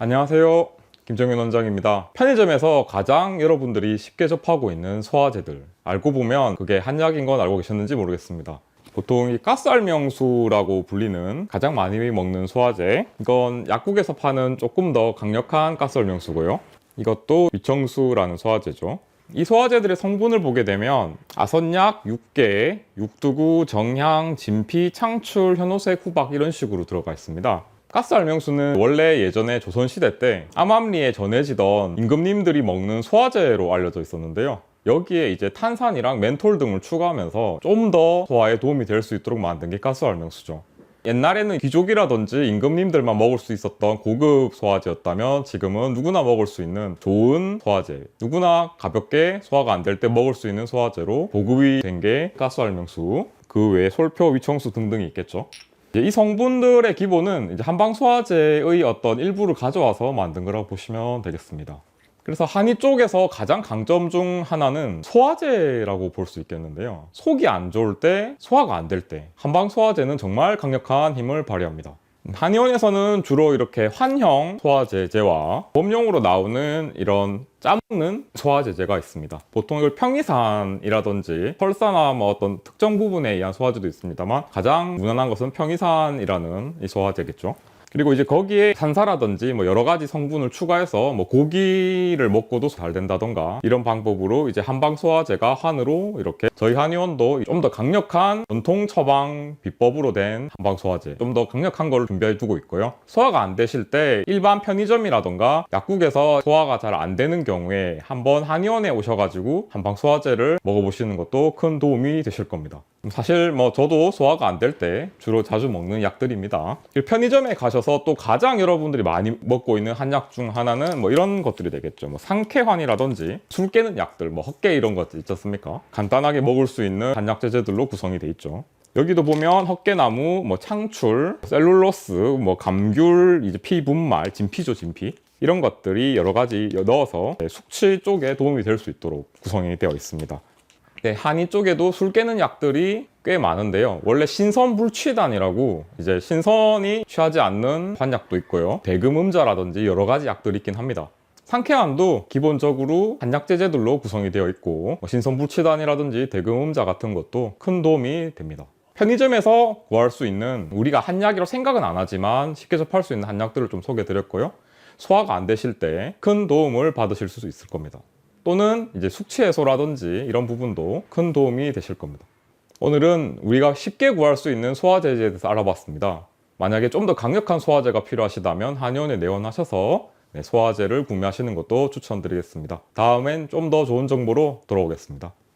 안녕하세요. 김정윤 원장입니다. 편의점에서 가장 여러분들이 쉽게 접하고 있는 소화제들. 알고 보면 그게 한약인 건 알고 계셨는지 모르겠습니다. 보통 이 가스알명수라고 불리는 가장 많이 먹는 소화제. 이건 약국에서 파는 조금 더 강력한 가스알명수고요. 이것도 위청수라는 소화제죠. 이 소화제들의 성분을 보게 되면 아선약 6개, 육두구, 정향, 진피, 창출, 현오색, 후박 이런 식으로 들어가 있습니다. 가스 알명수는 원래 예전에 조선시대 때 암암리에 전해지던 임금님들이 먹는 소화제로 알려져 있었는데요. 여기에 이제 탄산이랑 멘톨 등을 추가하면서 좀 더 소화에 도움이 될 수 있도록 만든 게 가스 알명수죠. 옛날에는 귀족이라든지 임금님들만 먹을 수 있었던 고급 소화제였다면 지금은 누구나 먹을 수 있는 좋은 소화제, 누구나 가볍게 소화가 안 될 때 먹을 수 있는 소화제로 보급이 된 게 가스 알명수, 그 외에 솔표, 위청수 등등이 있겠죠. 이 성분들의 기본은 이제 한방 소화제의 어떤 일부를 가져와서 만든 거라고 보시면 되겠습니다. 그래서 한의 쪽에서 가장 강점 중 하나는 소화제라고 볼 수 있겠는데요. 속이 안 좋을 때, 소화가 안 될 때, 한방 소화제는 정말 강력한 힘을 발휘합니다. 한의원에서는 주로 이렇게 환형 소화제제와 범용으로 나오는 이런 짜먹는 소화제제가 있습니다. 보통 이걸 평이산이라든지 설사나 뭐 어떤 특정 부분에 의한 소화제도 있습니다만 가장 무난한 것은 평이산이라는 이 소화제겠죠. 그리고 이제 거기에 산사라든지 뭐 여러 가지 성분을 추가해서 뭐 고기를 먹고도 잘 된다던가 이런 방법으로 이제 한방 소화제가 한으로 이렇게 저희 한의원도 좀 더 강력한 전통 처방 비법으로 된 한방 소화제 좀 더 강력한 걸 준비해 두고 있고요. 소화가 안 되실 때 일반 편의점이라던가 약국에서 소화가 잘 안 되는 경우에 한번 한의원에 오셔가지고 한방 소화제를 먹어보시는 것도 큰 도움이 되실 겁니다. 사실 뭐 저도 소화가 안 될 때 주로 자주 먹는 약들입니다. 편의점에 가셔서 또 가장 여러분들이 많이 먹고 있는 한약 중 하나는 뭐 이런 것들이 되겠죠. 뭐 상쾌환이라든지 술 깨는 약들, 뭐 헛개 이런 것들 있지 않습니까? 간단하게 먹을 수 있는 한약제제들로 구성이 돼 있죠. 여기도 보면 헛개나무, 뭐 창출, 셀룰로스, 뭐 감귤, 이제 피분말, 진피죠, 진피. 이런 것들이 여러 가지 넣어서 숙취 쪽에 도움이 될 수 있도록 구성이 되어 있습니다. 네, 한의 쪽에도 술 깨는 약들이 꽤 많은데요. 원래 신선불취단이라고 이제 신선이 취하지 않는 환약도 있고요. 대금음자라든지 여러 가지 약들이 있긴 합니다. 상쾌한도 기본적으로 한약제제들로 구성이 되어 있고 뭐 신선불취단이라든지 대금음자 같은 것도 큰 도움이 됩니다. 편의점에서 구할 수 있는 우리가 한약이라고 생각은 안 하지만 쉽게 접할 수 있는 한약들을 좀 소개해 드렸고요. 소화가 안 되실 때 큰 도움을 받으실 수 있을 겁니다. 또는 이제 숙취 해소라든지 이런 부분도 큰 도움이 되실 겁니다. 오늘은 우리가 쉽게 구할 수 있는 소화제에 대해서 알아봤습니다. 만약에 좀 더 강력한 소화제가 필요하시다면 한의원에 내원하셔서 네, 소화제를 구매하시는 것도 추천드리겠습니다. 다음엔 좀 더 좋은 정보로 돌아오겠습니다.